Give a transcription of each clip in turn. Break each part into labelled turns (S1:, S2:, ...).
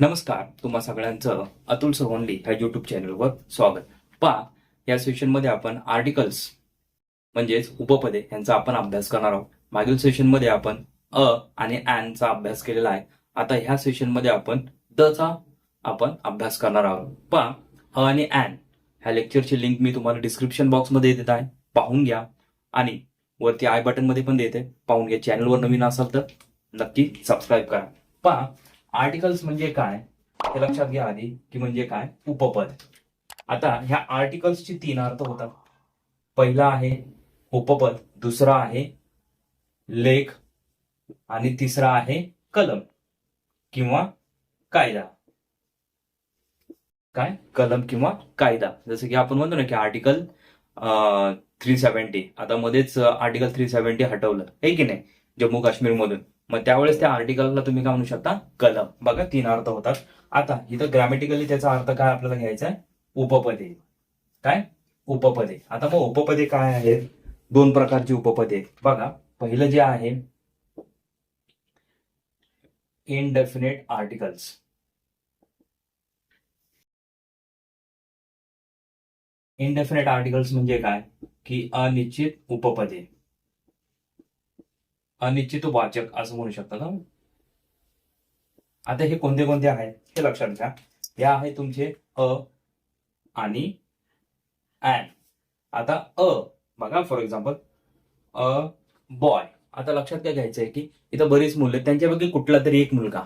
S1: नमस्कार तुम्हा सगळ्यांचं अतुल सोवंली ह्या युट्यूब चॅनलवर स्वागत. पहा या सेशनमध्ये आपण आर्टिकल्स म्हणजेच उपपदे यांचा आपण अभ्यास करणार आहोत. मागील सेशनमध्ये आपण अ आणि चा अभ्यास केलेला आहे. आता ह्या सेशनमध्ये आपण द चा आपण अभ्यास करणार आहोत. पहा अ आणि ॲन ह्या लेक्चरची लिंक मी तुम्हाला डिस्क्रिप्शन बॉक्समध्ये देत आहे. पाहून घ्या. आणि वरती आय बटनमध्ये पण देते. पाहून घ्या. चॅनलवर नवीन असाल तर नक्की सबस्क्राईब करा. पहा आर्टिकल्स म्हणजे काय? हे लक्षात घ्या आधी की म्हणजे काय? उपपद. आता ह्या आर्टिकल्सची तीन अर्थ होतात. पहिला आहे उपपद दुसरा आहे लेख आणि तिसरा आहे कलम किंवा कायदा. काय? कलम किंवा कायदा. जसं की आपण म्हणतो ना की आर्टिकल थ्री सेव्हन्टी आता मध्येच आर्टिकल थ्री सेव्हन्टी हटवलं. आहे की नाही? जम्मू काश्मीरमधून मग त्यावेळेस त्या आर्टिकलला तुम्ही काय म्हणू शकता? कलम. बघा तीन अर्थ होतात. आता इथं ग्रॅमॅटिकली त्याचा अर्थ काय आपल्याला घ्यायचा आहे? उपपदे. काय? उपपदे. आता मग उपपदे काय आहेत? दोन प्रकारची उपपदे. बघा पहिलं जे आहे इनडेफिनेट आर्टिकल्स इनडेफिनेट आर्टिकल्स म्हणजे काय? की अनिश्चित उपपदे. अनिश्चित वाचक असं म्हणू शकता का आता हे कोणते कोणते आहेत हे लक्षात घ्या. हे आहे तुमचे अ आणि ॲन आता अ बघा फॉर एक्झाम्पल अ बॉय आता लक्षात काय घ्यायचं आहे की इथं बरीच मुलं आहेत. त्यांच्यापैकी कुठला तरी एक मुलगा.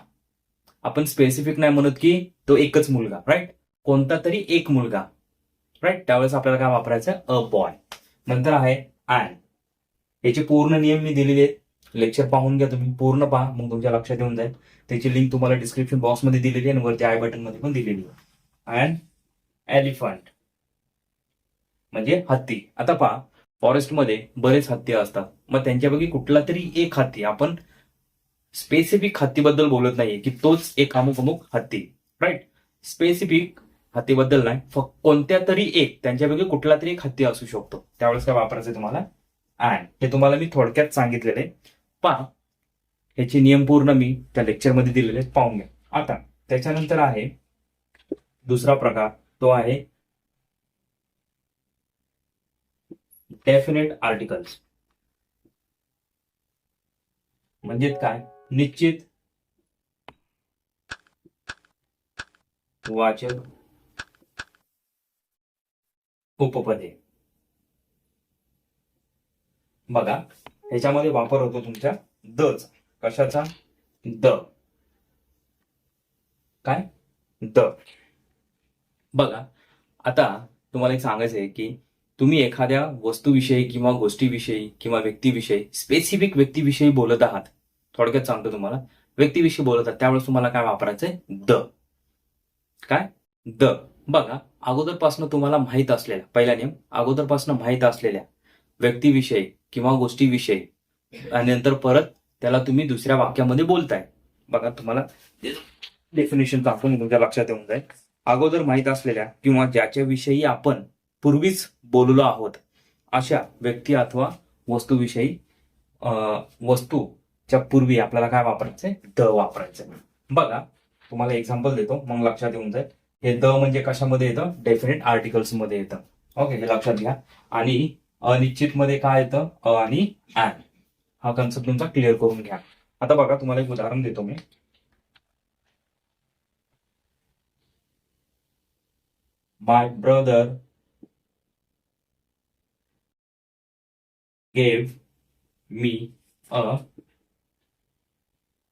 S1: आपण स्पेसिफिक नाही म्हणत की तो एकच मुलगा राईट कोणता तरी एक मुलगा राईट त्यावेळेस आपल्याला काय वापरायचं? अ बॉय नंतर आहे अँड. याचे पूर्ण नियम मी दिलेले आहेत. लेक्चर पाहून घ्या तुम्ही पूर्ण पहा मग तुमच्या लक्षात येऊन जाईल. त्याची लिंक तुम्हाला डिस्क्रिप्शन बॉक्समध्ये दिलेली आहे आणि वरती आय बटनमध्ये पण दिलेली आहे. अँड एलिफंट म्हणजे हत्ती. आता पहा फॉरेस्टमध्ये बरेच हत्ती असतात. मग त्यांच्यापैकी कुठला तरी एक हत्ती आपण स्पेसिफिक हत्तीबद्दल बोलत नाहीये की तोच एक अमुक अमुक हत्ती राईट स्पेसिफिक हत्तीबद्दल नाही फक्त कोणत्या तरी एक त्यांच्यापैकी कुठला तरी एक हत्ती असू शकतो. त्यावेळेस काय वापरायचं तुम्हाला? अँड हे तुम्हाला मी थोडक्यात सांगितलेले आहे. पहा. याचे नियम पूर्ण मी त्या लेक्चरमध्ये दिलेले आहेत, पाहून घ्या. आता त्याच्यानंतर आहे दुसरा प्रकार तो आहे डेफिनेट आर्टिकल्स म्हणजे काय? निश्चित वाचक उपपदे. बघा. ह्याच्यामध्ये वापर होतो तुमच्या दच. कशाचा? द. काय? द. बघा आता तुम्हाला एक सांगायचं आहे की तुम्ही एखाद्या वस्तूविषयी किंवा गोष्टीविषयी किंवा व्यक्तीविषयी स्पेसिफिक व्यक्तीविषयी बोलत आहात. थोडक्यात सांगतो तुम्हाला. व्यक्तीविषयी बोलत आहात त्यावेळेस तुम्हाला काय वापरायचंय? द. काय? द. बघा अगोदरपासून तुम्हाला माहीत असलेल्या पहिला नियम अगोदरपासून माहीत असलेल्या व्यक्तीविषयी किंवा गोष्टीविषयी. आणि नंतर परत त्याला तुम्ही दुसऱ्या वाक्यामध्ये बोलताय. बघा तुम्हाला डेफिनेशन टाकून तुमच्या लक्षात येऊन जाईल. अगोदर माहीत असलेल्या किंवा ज्याच्याविषयी आपण पूर्वीच बोललो आहोत अशा व्यक्ती अथवा वस्तूविषयी वस्तूच्या पूर्वी आपल्याला काय वापरायचंय? द वापरायचंय. बघा तुम्हाला एक्झाम्पल देतो मग लक्षात येऊन जाईल. हे द म्हणजे कशामध्ये येतं? डेफिनेट आर्टिकल्समध्ये येतं. ओके हे लक्षात घ्या. आणि अनिश्चित मध्ये काय येतं? अ आणि ॲन हा कन्सेप्ट तुमचा क्लिअर करून घ्या. आता बघा तुम्हाला एक उदाहरण देतो मी. My brother gave me a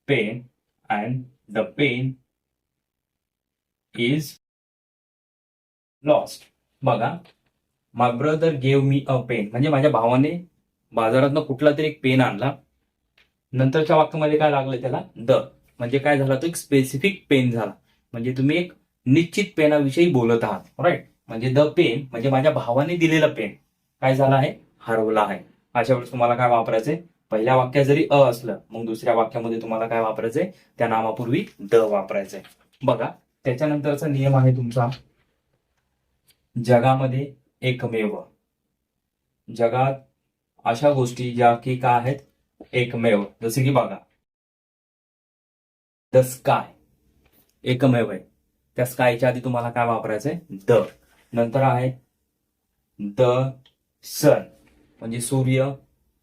S1: pen and the pen is lost. बघा. My brother gave me a pen म्हणजे माझ्या भावाने बाजारातनं कुठला तरी एक पेन आणला. नंतरच्या वाक्यामध्ये काय लागलं त्याला? द म्हणजे काय झाला? तो एक स्पेसिफिक पेन झाला. म्हणजे तुम्ही एक निश्चित पेनाविषयी बोलत आहात. राईट म्हणजे द पेन म्हणजे माझ्या भावाने दिलेला पेन काय झाला आहे? हरवला आहे. अशा वेळेस तुम्हाला काय वापरायचंय? पहिल्या वाक्यात जरी अ असलं मग दुसऱ्या वाक्यामध्ये तुम्हाला काय वापरायचंय? त्या नामापूर्वी द वापरायचंय. बघा त्याच्यानंतरचा नियम आहे तुमचा. जगामध्ये एकमेव. जगात अशा गोष्टी ज्या की काय आहेत? एकमेव. जसे की बघा. द स्काय एकमेव आहे. त्या स्कायच्या आधी तुम्हाला काय वापरायचंय? द नंतर आहे द सन म्हणजे सूर्य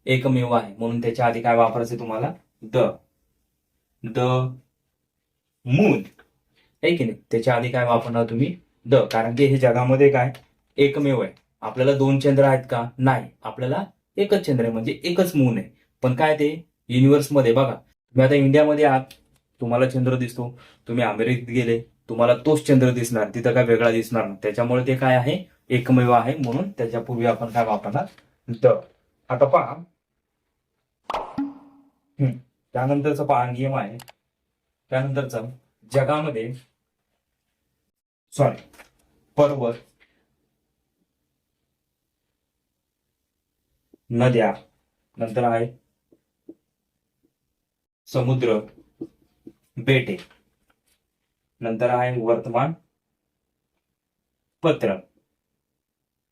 S1: एकमेव आहे. म्हणून त्याच्या आधी काय वापरायचं तुम्हाला? द द मून आहे की नाही? त्याच्या आधी काय वापरणार तुम्ही? द कारण की हे जगामध्ये काय? एकमेव आहे. आपल्याला दोन चंद्र आहेत का? नाही. आपल्याला एकच चंद्र आहे म्हणजे एकच मून आहे. पण काय ते? युनिव्हर्समध्ये बघा. तुम्ही आता इंडियामध्ये आहात. तुम्हाला चंद्र दिसतो. तुम्ही अमेरिकेत गेले. तुम्हाला तोच चंद्र दिसणार. तिथं काय वेगळा दिसणार नाही. त्याच्यामुळे ते काय आहे? एकमेव आहे म्हणून त्याच्यापूर्वी आपण काय वापरणार? द आता पहा. हम्म. त्यानंतरचा पहा नियम आहे. त्यानंतरचा जगामध्ये सॉरी पर्वत नद्या नंतर आहे समुद्र बेटे. नंतर आहे वर्तमान पत्र.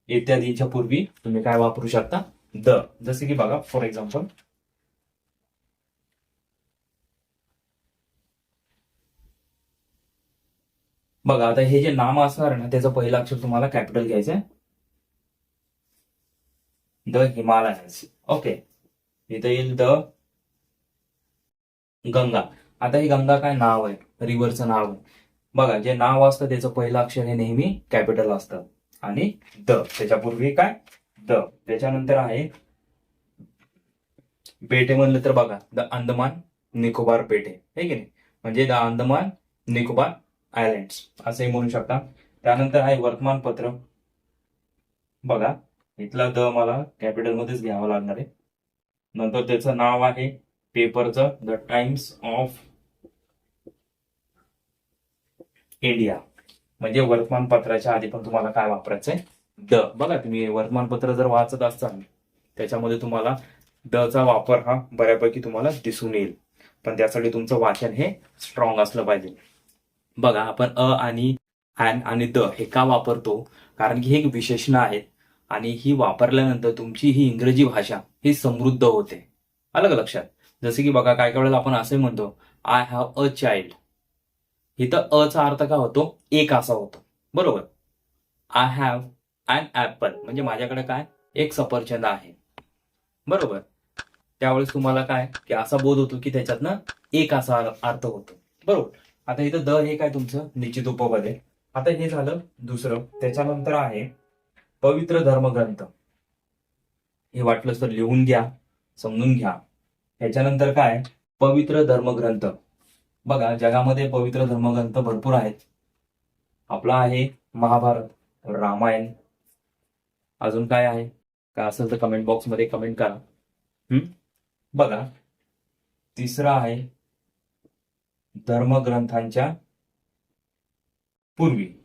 S1: इत्यादींच्या पूर्वी तुम्ही काय वापरू शकता? द. जसे की बघा फॉर एक्झाम्पल बघा आता हे जे नाम असणार ना त्याचं पहिलं अक्षर तुम्हाला कॅपिटल घ्यायचं आहे द हिमालयाज ओके इथं येईल द गंगा. आता ही गंगा काय नाव आहे? रिव्हरचं नाव आहे. बघा जे नाव असतं त्याचं पहिलं अक्षर हे नेहमी कॅपिटल असतं. आणि द त्याच्यापूर्वी काय? द त्याच्यानंतर आहे बेटे म्हणलं तर बघा द अंदमान निकोबार बेटे हे की नाही? म्हणजे द अंदमान निकोबार आयलँड्स असंही म्हणू शकता. त्यानंतर आहे वर्तमानपत्र. बघा इथला द मला कॅपिटल मध्येच घ्यावा लागणार आहे. नंतर त्याचं नाव आहे पेपरचं द टाइम्स ऑफ इंडिया म्हणजे वर्तमानपत्राच्या आधी पण तुम्हाला काय वापरायचंय? द. बघा तुम्ही वर्तमानपत्र जर वाचत असाल त्याच्यामध्ये तुम्हाला द चा वापर हा बऱ्यापैकी तुम्हाला दिसून येईल. पण त्यासाठी तुमचं वाचन हे स्ट्रॉंग असलं पाहिजे. बघा आपण अ आणि ॲन आणि द हे का वापरतो? कारण की हे एक विशेषण आहेत आणि ही वापरल्यानंतर तुमची ही इंग्रजी भाषा ही समृद्ध होते. अलग लक्षात. जसे की बघा काय काय वेळेला आपण असे म्हणतो आय हॅव अ चाइल्ड इथं अ चा अर्थ काय होतो? एक असा होतो. बरोबर? आय हॅव अन ऍपल म्हणजे माझ्याकडे काय? एक सफरचंद आहे. बरोबर? त्यावेळेस तुम्हाला काय? की असा बोध होतो की त्याच्यातनं एक असा अर्थ होतो. बरोबर? आता इथं द हे काय तुमचं? निश्चित उपपद आहे. आता हे झालं दुसरं. त्याच्यानंतर आहे पवित्र धर्मग्रंथ. हे वाटलंच तर लिहून घ्या समजून घ्या. ह्याच्यानंतर काय? पवित्र धर्मग्रंथ. बघा जगामध्ये पवित्र धर्मग्रंथ भरपूर आहेत. आपला आहे महाभारत रामायण. अजून काय आहे? काय असेल तर कमेंट बॉक्समध्ये कमेंट करा. हम्म? बघा तिसरा आहे धर्मग्रंथांच्या पूर्वी.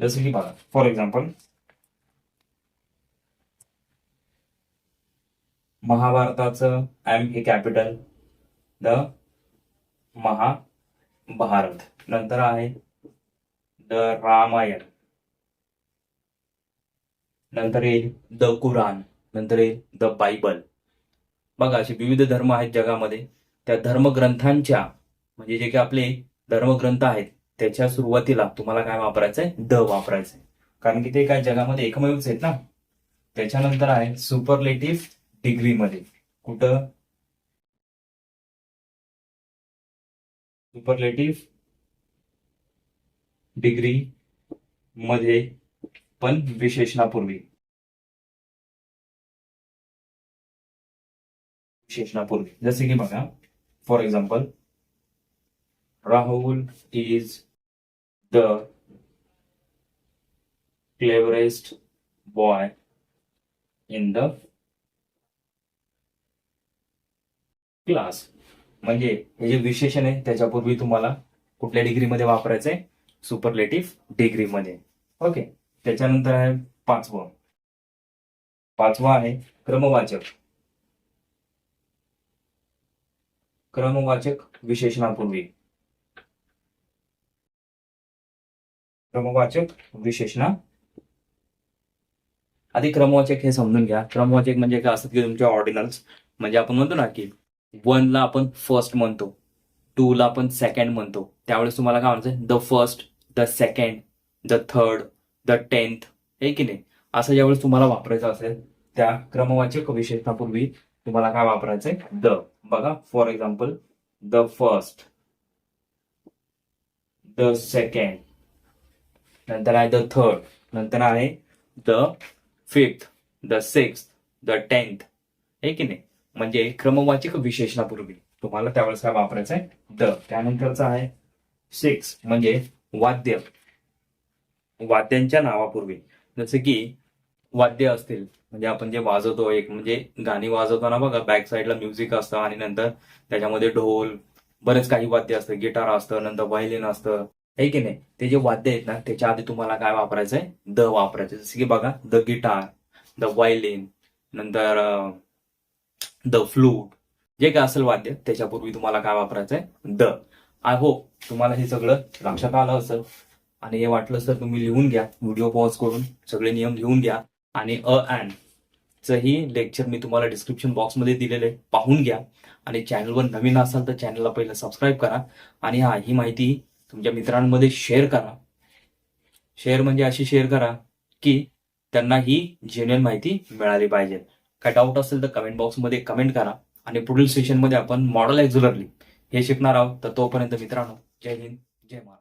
S1: जसं की बघा फॉर एक्झाम्पल महाभारताचं एम हे कॅपिटल द महाभारत. नंतर आहे द रामायण. नंतर येईल द कुराण. नंतर येईल द बायबल बघा असे विविध धर्म आहेत जगामध्ये. त्या धर्मग्रंथांच्या म्हणजे जे काही आपले धर्मग्रंथ आहेत त्याच्या सुरुवातीला तुम्हाला काय वापरायचंय? द वापरायचंय. कारण की ते काय जगामध्ये एकमेवच आहेत ना? त्याच्यानंतर आहे सुपरलेटिव्ह डिग्रीमध्ये कुठं? सुपरलेटिव्ह डिग्री मध्ये पण विशेषणापूर्वी. विशेषणापूर्वी. जसे की बघा for example Rahul is the cleverest boy in the class म्हणजे हे जे विशेषण आहे त्याच्यापूर्वी तुम्हाला कुठल्या डिग्रीमध्ये वापरायचंय? सुपरलेटिव्ह डिग्रीमध्ये ओके त्याच्यानंतर आहे पाचवं. पाचवा आहे क्रमवाचक. क्रमवाचक विशेषणापूर्वी. क्रमवाचक विशेषणा. आधी क्रमवाचक हे समजून घ्या. क्रमवाचक म्हणजे काय असतात की तुमच्या ऑर्डिनल्स म्हणजे आपण म्हणतो ना की वनला आपण फर्स्ट म्हणतो. टू ला आपण सेकंड म्हणतो. त्यावेळेस तुम्हाला काय म्हणायचं the first the second the third the tenth हे की नाही? असं ज्यावेळेस तुम्हाला वापरायचं असेल त्या क्रमवाचक विशेषणापूर्वी तुम्हाला काय वापरायचंय? द बघा for example the first the second नंतर आहे द थर्ड नंतर आहे the fifth the six the tenth हे की नाही? म्हणजे क्रमवाचक विशेषणापूर्वी तुम्हाला त्यावेळेस काय वापरायचं आहे? द त्यानंतरचा आहे सिक्स म्हणजे वाद्य. वाद्यांच्या नावापूर्वी. जसे की वाद्य असतील. म्हणजे आपण जे वाजवतो एक म्हणजे गाणी वाजवताना बघा बॅक साईडला म्युझिक असतं आणि नंतर त्याच्यामध्ये ढोल बरेच काही वाद्य असतं. गिटार असतं नंतर व्हायलिन असतं. आहे की नाही? ते जे वाद्य आहेत ना त्याच्या आधी तुम्हाला काय वापरायचंय? द वापरायचं जसं की बघा द गिटार द वायलिन नंतर द फ्लूट जे काय असेल वाद्य त्याच्यापूर्वी तुम्हाला काय वापरायचंय? द. आय होप तुम्हाला हे सगळं लक्षात आलं असेल. आणि हे वाटलं तर तुम्ही लिहून घ्या व्हिडिओ पॉज करून सगळे नियम लिहून घ्या. आणि अ अँड ही लेक्चर मी तुम्हाला डिस्क्रिप्शन बॉक्समध्ये दिलेले पाहून घ्या. आणि चॅनलवर नवीन असाल तर चॅनलला पहिलं सबस्क्राईब करा. आणि हा ही माहिती तुमच्या मित्रांमध्ये शेअर करा. शेअर म्हणजे अशी शेअर करा की त्यांना ही जेन्युअन माहिती मिळाली पाहिजे. काय डाऊट असेल तर कमेंट बॉक्समध्ये कमेंट करा आणि पुढील सेशनमध्ये आपण मॉडेल एक्झुलरली हे शिकणार आहोत. तर तोपर्यंत मित्रांनो जय हिंद जय महाराष्ट्र.